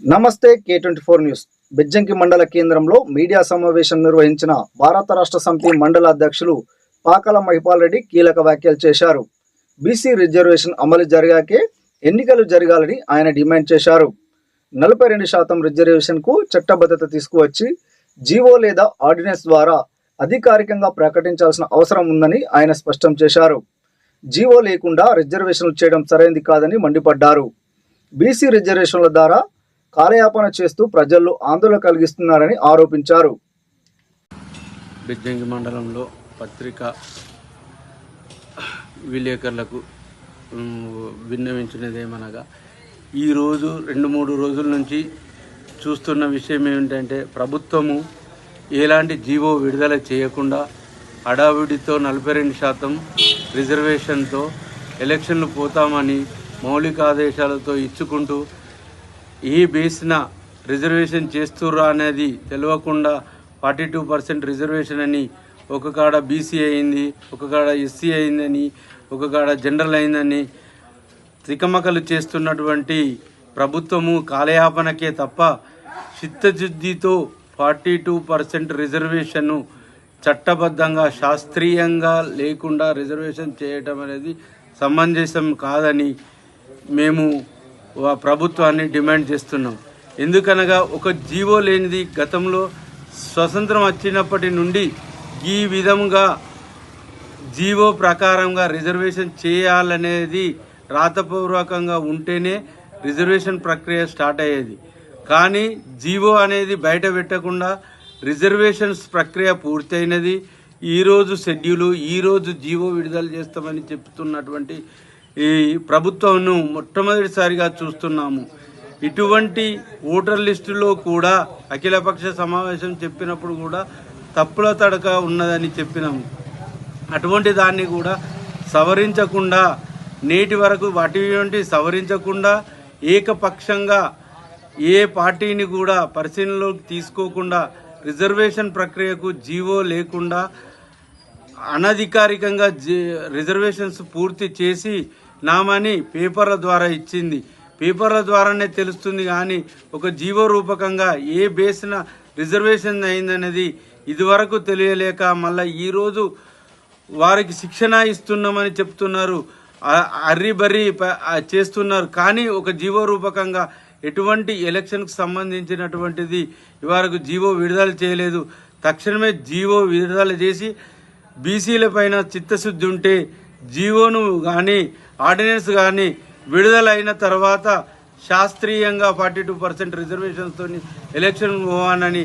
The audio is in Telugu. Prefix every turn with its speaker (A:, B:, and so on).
A: నమస్తే K twenty four news. Bejjanki మండల కేంద్రంలో మీడియా సమావేశం నిర్వహించిన భారత రాష్ట్ర సమితి మండల అధ్యక్షులు పాకల మహిపాల్ రెడ్డి కీలక వ్యాఖ్యలు చేశారు. బీసీ రిజర్వేషన్ అమలు జరిగాకే ఎన్నికలు జరగాలని ఆయన డిమాండ్ చేశారు. నలభై రెండు శాతం రిజర్వేషన్కు చట్టబద్ధత తీసుకువచ్చి జీవో లేదా ఆర్డినెన్స్ ద్వారా అధికారికంగా ప్రకటించాల్సిన అవసరం ఉందని ఆయన స్పష్టం చేశారు. జీవో లేకుండా రిజర్వేషన్లు చేయడం సరైనది కాదని మండిపడ్డారు. బీసీ రిజర్వేషన్ల ద్వారా కాలయాపన చేస్తూ ప్రజల్లో ఆందోళన కలిగిస్తున్నారని ఆరోపించారు.
B: బిజ్జంగి మండలంలో పత్రిక విలేకరులకు విన్నవించినది ఏమనగా ఈరోజు రెండు మూడు రోజుల నుంచి చూస్తున్న విషయం ఏమిటంటే ప్రభుత్వము ఎలాంటి జీవో విడుదల చేయకుండా హడావిడితో నలభై రెండు శాతం రిజర్వేషన్తో ఎలక్షన్లు పోతామని మౌలిక ఆదేశాలతో ఇచ్చుకుంటూ ఏ బేస్న రిజర్వేషన్ చేస్తుర్రా అనేది తెలియకుండా ఫార్టీ టూ పర్సెంట్ రిజర్వేషన్ అని ఒక కాడ బీసీ అయింది ఒక కాడ ఎస్సీ అయిందని ఒక కాడ జనరల్ అయిందని త్రికమకలు చేస్తున్నటువంటి ప్రభుత్వము కాలయాపనకే తప్ప చిత్తశుద్ధితో ఫార్టీ టూ పర్సెంట్ రిజర్వేషన్ను చట్టబద్ధంగా శాస్త్రీయంగా లేకుండా రిజర్వేషన్ చేయటం అనేది సమంజసం కాదని మేము ప్రభుత్వాన్ని డిమాండ్ చేస్తున్నాం. ఎందుకనగా ఒక జీవో లేనిది గతంలో స్వతంత్రం వచ్చినప్పటి నుండి ఈ విధంగా జీవో ప్రకారంగా రిజర్వేషన్ చేయాలనేది రాతపూర్వకంగా ఉంటేనే రిజర్వేషన్ ప్రక్రియ స్టార్ట్ అయ్యేది. కానీ జీవో అనేది బయట పెట్టకుండా రిజర్వేషన్స్ ప్రక్రియ పూర్తయినది. ఈరోజు షెడ్యూలు ఈరోజు జీవో విడుదల చేస్తామని చెప్తున్నటువంటి ఈ ప్రభుత్వంను మొట్టమొదటిసారిగా చూస్తున్నాము. ఇటువంటి ఓటర్ లిస్టులో కూడా అఖిలపక్ష సమావేశం చెప్పినప్పుడు కూడా తప్పుల తడక ఉన్నదని చెప్పినాము. అటువంటి దాన్ని కూడా సవరించకుండా నేటి వరకు వాటి సవరించకుండా ఏకపక్షంగా ఏ పార్టీని కూడా పరిశీలనలోకి తీసుకోకుండా రిజర్వేషన్ ప్రక్రియకు జీవో లేకుండా అనధికారికంగా జి రిజర్వేషన్స్ పూర్తి చేసి నామని పేపర్ల ద్వారా ఇచ్చింది. పేపర్ల ద్వారానే తెలుస్తుంది కానీ ఒక జీవో రూపకంగా ఏ బేసిన రిజర్వేషన్ అయిందనేది ఇదివరకు తెలియలేక మళ్ళీ ఈరోజు వారికి శిక్షణ ఇస్తున్నామని చెప్తున్నారు. అర్రిబర్రి ప- చేస్తున్నారు. కానీ ఒక జీవో రూపకంగా ఎటువంటి ఎలక్షన్కు సంబంధించినటువంటిది ఇవరకు జీవో విడుదల చేయలేదు. తక్షణమే జీవో విడుదల చేసి బీసీల పైన చిత్తశుద్ధి ఉంటే జీవోను కానీ ఆర్డినెన్స్ కానీ విడుదలైన తర్వాత శాస్త్రీయంగా ఫార్టీ టూ పర్సెంట్ రిజర్వేషన్స్తో ఎలక్షన్ పోవానని